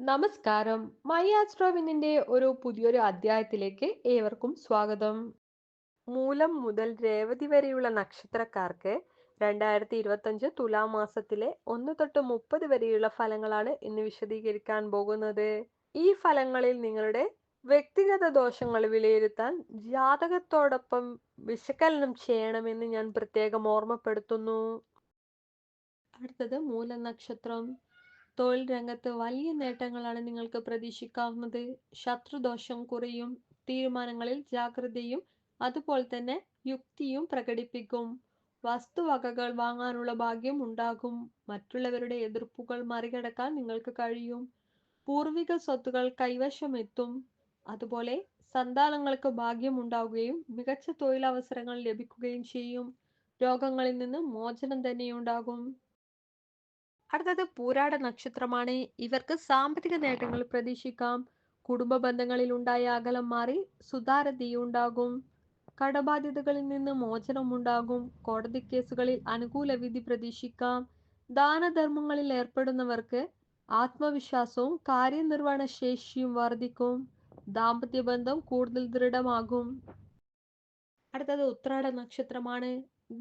നമസ്കാരം. മൈ ആസ്ട്രോവിനിന്റെ ഒരു പുതിയൊരു അധ്യായത്തിലേക്ക് ഏവർക്കും സ്വാഗതം. മൂലം മുതൽ രേവതി വരെയുള്ള നക്ഷത്രക്കാർക്ക് രണ്ടായിരത്തി ഇരുപത്തഞ്ച് തുലാം മാസത്തിലെ ഒന്ന് തൊട്ട് മുപ്പത് വരെയുള്ള ഫലങ്ങളാണ് ഇന്ന് വിശദീകരിക്കാൻ പോകുന്നത്. ഈ ഫലങ്ങളിൽ നിങ്ങളുടെ വ്യക്തിഗത ദോഷങ്ങൾ വിലയിരുത്താൻ ജാതകത്തോടൊപ്പം വിശകലനം ചെയ്യണമെന്ന് ഞാൻ പ്രത്യേകം ഓർമ്മപ്പെടുത്തുന്നു. അടുത്തത് മൂലനക്ഷത്രം. തൊഴിൽ രംഗത്ത് വലിയ നേട്ടങ്ങളാണ് നിങ്ങൾക്ക് പ്രതീക്ഷിക്കാവുന്നത്. ശത്രുദോഷം കുറയും തീരുമാനങ്ങളിൽ ജാഗ്രതയും അതുപോലെ തന്നെ യുക്തിയും പ്രകടിപ്പിക്കും. വസ്തുവകകൾ വാങ്ങാനുള്ള ഭാഗ്യം ഉണ്ടാകും. മറ്റുള്ളവരുടെ എതിർപ്പുകൾ മറികടക്കാൻ നിങ്ങൾക്ക് കഴിയും. പൂർവിക സ്വത്തുകൾ കൈവശമെത്തും. അതുപോലെ സന്താനങ്ങൾക്ക് ഭാഗ്യം ഉണ്ടാവുകയും മികച്ച തൊഴിലവസരങ്ങൾ ലഭിക്കുകയും ചെയ്യും. രോഗങ്ങളിൽ നിന്ന് മോചനം തന്നെയുണ്ടാകും അടുത്തത് പൂരാട നക്ഷത്രമാണ്. ഇവർക്ക് സാമ്പത്തിക നേട്ടങ്ങൾ പ്രതീക്ഷിക്കാം. കുടുംബ ബന്ധങ്ങളിൽ ഉണ്ടായ അകലം മാറി സുതാരതയുണ്ടാകും കടബാധ്യതകളിൽ നിന്ന് മോചനമുണ്ടാകും കോടതി കേസുകളിൽ അനുകൂല വിധി പ്രതീക്ഷിക്കാം. ദാനധർമ്മങ്ങളിൽ ഏർപ്പെടുന്നവർക്ക് ആത്മവിശ്വാസവും കാര്യനിർവഹണ ശേഷിയും വർദ്ധിക്കും. ദാമ്പത്യ ബന്ധം കൂടുതൽ ദൃഢമാകും. അടുത്തത് ഉത്രാട നക്ഷത്രമാണ്.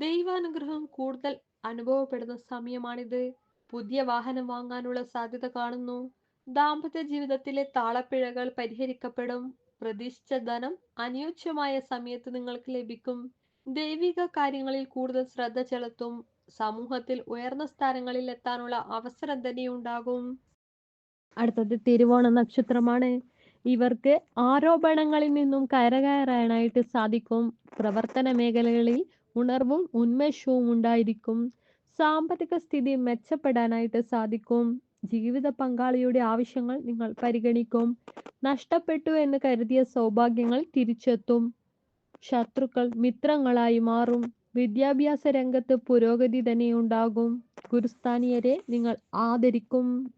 ദൈവാനുഗ്രഹം കൂടുതൽ അനുഭവപ്പെടുന്ന സമയമാണിത്. പുതിയ വാഹനം വാങ്ങാനുള്ള സാധ്യത കാണുന്നു. ദാമ്പത്യ ജീവിതത്തിലെ താളപ്പിഴകൾ പരിഹരിക്കപ്പെടും. പ്രതീക്ഷിച്ച ധനം അനുയോജ്യമായ സമയത്ത് നിങ്ങൾക്ക് ലഭിക്കും. ദൈവിക കാര്യങ്ങളിൽ കൂടുതൽ ശ്രദ്ധ ചെലുത്തും. സമൂഹത്തിൽ ഉയർന്ന സ്ഥാനങ്ങളിൽ എത്താനുള്ള അവസരം തന്നെ ഉണ്ടാകും. അടുത്തത് തിരുവോണ നക്ഷത്രമാണ്. ഇവർക്ക് ആരോപണങ്ങളിൽ നിന്നും കരകയറാനായിട്ട് സാധിക്കും. പ്രവർത്തന മേഖലകളിൽ ഉണർവും ഉന്മേഷവും ഉണ്ടായിരിക്കും. സാമ്പത്തിക സ്ഥിതി മെച്ചപ്പെടാനായിട്ട് സാധിക്കും. ജീവിത പങ്കാളിയുടെ ആവശ്യങ്ങൾ നിങ്ങൾ പരിഗണിക്കും. നഷ്ടപ്പെട്ടു എന്ന് കരുതിയ സൗഭാഗ്യങ്ങൾ തിരിച്ചെത്തും. ശത്രുക്കൾ മിത്രങ്ങളായി മാറും. വിദ്യാഭ്യാസ രംഗത്ത് പുരോഗതി തന്നെ ഉണ്ടാകും. ഗുരുസ്ഥാനീയരെ നിങ്ങൾ ആദരിക്കും.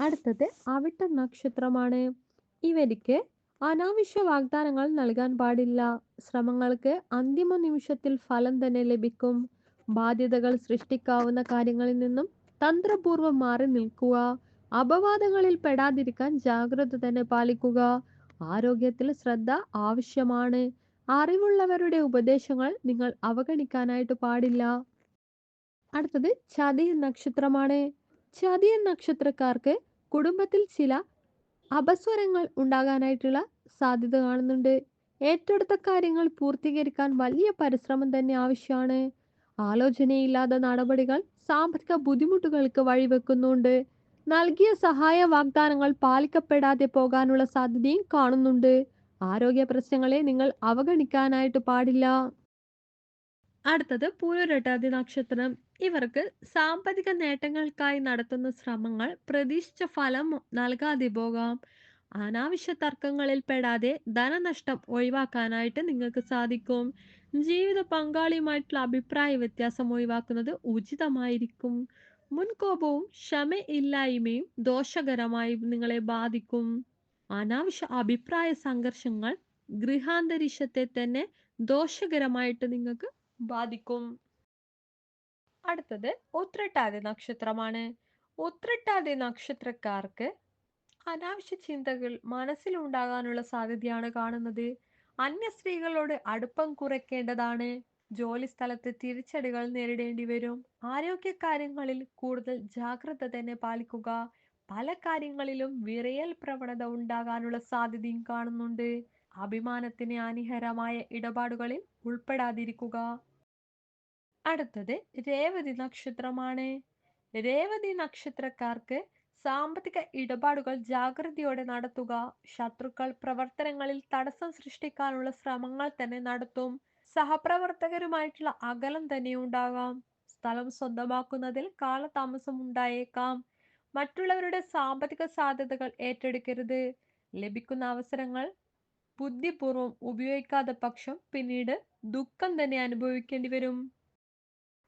അടുത്തത് അവിട്ട നക്ഷത്രമാണ്. ഇവർക്ക് അനാവശ്യ വാഗ്ദാനങ്ങൾ നൽകാൻ പാടില്ല. ശ്രമങ്ങൾക്ക് അന്തിമ നിമിഷത്തിൽ ഫലം തന്നെ ലഭിക്കും. ബാധ്യതകൾ സൃഷ്ടിക്കാവുന്ന കാര്യങ്ങളിൽ നിന്നും തന്ത്രപൂർവം മാറി നിൽക്കുക. അപവാദങ്ങളിൽ പെടാതിരിക്കാൻ ജാഗ്രത തന്നെ പാലിക്കുക. ആരോഗ്യത്തിൽ ശ്രദ്ധ ആവശ്യമാണ്. അറിവുള്ളവരുടെ ഉപദേശങ്ങൾ നിങ്ങൾ അവഗണിക്കാനായിട്ട് പാടില്ല. അടുത്തത് ചതിയൻ നക്ഷത്രമാണ്. ചതിയൻ നക്ഷത്രക്കാർക്ക് കുടുംബത്തിൽ ചില അപസ്വരങ്ങൾ ഉണ്ടാകാനായിട്ടുള്ള സാധ്യത കാണുന്നുണ്ട്. ഏറ്റെടുത്ത കാര്യങ്ങൾ പൂർത്തീകരിക്കാൻ വലിയ പരിശ്രമം തന്നെ ആവശ്യമാണ്. ആലോചനയില്ലാത്ത നടപടികൾ സാമ്പത്തിക ബുദ്ധിമുട്ടുകൾക്ക് വഴിവെക്കുന്നുണ്ട്. നൽകിയ സഹായ വാഗ്ദാനങ്ങൾ പാലിക്കപ്പെടാതെ പോകാനുള്ള സാധ്യതയും കാണുന്നുണ്ട്. ആരോഗ്യ പ്രശ്നങ്ങളെ നിങ്ങൾ അവഗണിക്കാനായിട്ട് പാടില്ല. അടുത്തത് പൂരട്ടാതി നക്ഷത്രം. ഇവർക്ക് സാമ്പത്തിക നേട്ടങ്ങൾക്കായി നടത്തുന്ന ശ്രമങ്ങൾ പ്രതീക്ഷിച്ച ഫലം നൽകാതെ പോകാം. അനാവശ്യ തർക്കങ്ങളിൽ പെടാതെ ധനനഷ്ടം ഒഴിവാക്കാനായിട്ട് നിങ്ങൾക്ക് സാധിക്കും. ജീവിത പങ്കാളിയുമായിട്ടുള്ള അഭിപ്രായ വ്യത്യാസം ഒഴിവാക്കുന്നത് ഉചിതമായിരിക്കും. മുൻകോപവും ക്ഷമയില്ലായ്മയും ദോഷകരമായി നിങ്ങളെ ബാധിക്കും. അനാവശ്യ അഭിപ്രായ സംഘർഷങ്ങൾ ഗൃഹാന്തരീക്ഷത്തെ തന്നെ ദോഷകരമായിട്ട് നിങ്ങൾക്ക് ബാധിക്കും. അടുത്തത് ഉത്രട്ടാതി നക്ഷത്രമാണ്. ഉത്രട്ടാതി നക്ഷത്രക്കാർക്ക് അനാവശ്യ ചിന്തകൾ മനസ്സിലുണ്ടാകാനുള്ള സാധ്യതയാണ് കാണുന്നത്. അന്യ സ്ത്രീകളോട് അടുപ്പം കുറയ്ക്കേണ്ടതാണ്. ജോലി സ്ഥലത്ത് തിരിച്ചടികൾ നേരിടേണ്ടി വരും. ആരോഗ്യ കാര്യങ്ങളിൽ കൂടുതൽ ജാഗ്രത തന്നെ പാലിക്കുക. പല കാര്യങ്ങളിലും വിറയൽ പ്രവണത ഉണ്ടാകാനുള്ള സാധ്യതയും കാണുന്നുണ്ട്. അഭിമാനത്തിന് ഹാനികരമായ ഇടപാടുകളിൽ ഉൾപ്പെടാതിരിക്കുക. അടുത്തത് രേവതി നക്ഷത്രമാണ്. രേവതി നക്ഷത്രക്കാർക്ക് സാമ്പത്തിക ഇടപാടുകൾ ജാഗ്രതയോടെ നടത്തുക ശത്രുക്കൾ പ്രവർത്തനങ്ങളിൽ തടസ്സം സൃഷ്ടിക്കാനുള്ള ശ്രമങ്ങൾ തന്നെ നടത്തും സഹപ്രവർത്തകരുമായിട്ടുള്ള അകലം തന്നെ ഉണ്ടാകാം സ്ഥലം സ്വന്തമാക്കുന്നതിൽ കാലതാമസം ഉണ്ടായേക്കാം മറ്റുള്ളവരുടെ സാമ്പത്തിക സാധ്യതകൾ ഏറ്റെടുക്കരുത് ലഭിക്കുന്ന അവസരങ്ങൾ ബുദ്ധിപൂർവം ഉപയോഗിക്കാത്ത പക്ഷം പിന്നീട് ദുഃഖം തന്നെ അനുഭവിക്കേണ്ടി വരും.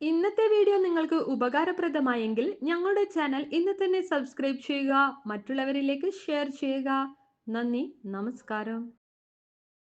ഇന്നത്തെ വീഡിയോ നിങ്ങൾക്ക് ഉപകാരപ്രദമായെങ്കിൽ ഞങ്ങളുടെ ചാനൽ ഇന്ന് തന്നെ സബ്സ്ക്രൈബ് ചെയ്യുക മറ്റുള്ളവരിലേക്ക് ഷെയർ ചെയ്യുക. നന്ദി നമസ്കാരം.